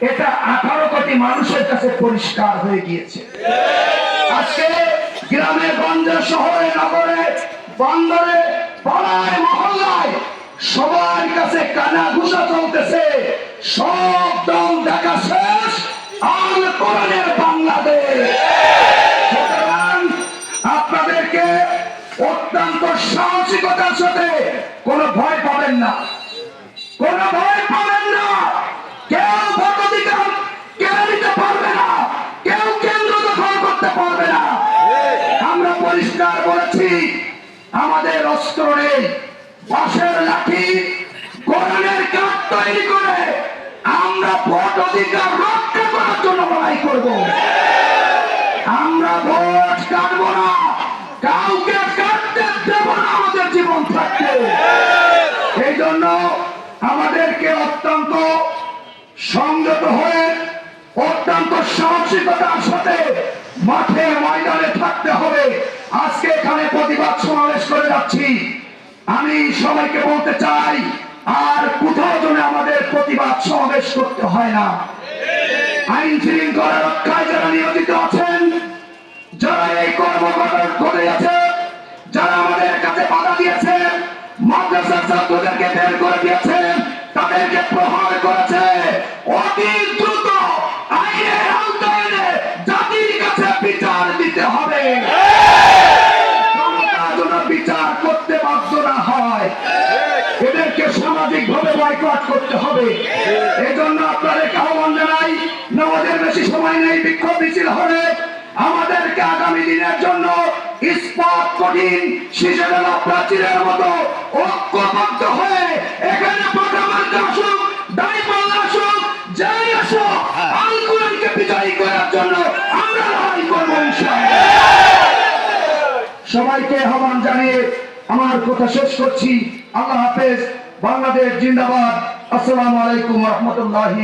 এটা আঠারো কোটি মানুষের কাছে পরিষ্কার হয়ে গিয়েছে। আজকে গ্রামে, গঞ্জে, শহরে, নগরে, বন্দরে, পাড়ায়, মহল্লায় সবার কাছে কানা ঘুষা চলতেছে। সব দম দেখা শেষ, আল কোরআনের বাংলাদেশ। আপনাদেরকে অত্যন্ত সাহসিকতার সাথে কোনো ভয় পাবেন না। কোনো ভয় পাবেন না। পরিষ্কার বলেছি আমাদের অস্ত্র নেই। বাঁশের লাঠি কোরআনের কাঠ তৈরি করে আমরা ভোট অধিকার রক্ষা করার জন্য লড়াই করব। আমরা ভোট কাটবো না। কাউকে কাটতে দেব না আমাদের জীবন থাকতে। এই জন্য আমাদেরকে অত্যন্ত সংযত হয়ে, অত্যন্ত সাহসিকতার সাথে মাঠে ময়দানে থাকতে হবে। আজকে এখানে প্রতিবাদ সমাবেশ করে যাচ্ছি। আমি সবাইকে বলতে চাই, আর কোথাও যেন আমাদের প্রতিবাদ সমাবেশ করতে হয় না। আইন শৃঙ্খলা রক্ষায় যারা নিয়োজিত আছেন, যারা এই কর্মঘটন করে আছে যারা আমাদের কাছে বাধা দিয়েছেন মাদ্রাসার ছাত্রদেরকে বের করে দিয়েছেন তাদেরকে প্রহার করেছে, অতি দ্রুত আইনের আওতায় জাতির কাছে বিচার দিতে হবে। এদেরকে সামাজিক ভাবে বয়কট করতে হবে। এই জন্য আপনাদেরকে আহ্বান জানাই আমাদের বেশি সময় নেই, বিক্ষোভ মিছিল হবে। আমাদেরকে আগামী দিনের জন্য ইস্পাত, কঠিন শিশুরা প্রাচীরের মতো ঐক্যবদ্ধ হয়ে এখানে প্রথমার্গ আসুক দাঁড়িপাল্লা আসুক, যাই আসুক, আল কোরআনকে বিজয়ী করার জন্য আমরা লড়াই করব সবাইকে আহ্বান জানিয়ে আমার কথা শেষ করছি। আল্লাহ হাফেজ। বাংলাদেশ জিন্দাবাদ। আসসালামু আলাইকুম রহমতুল্লাহি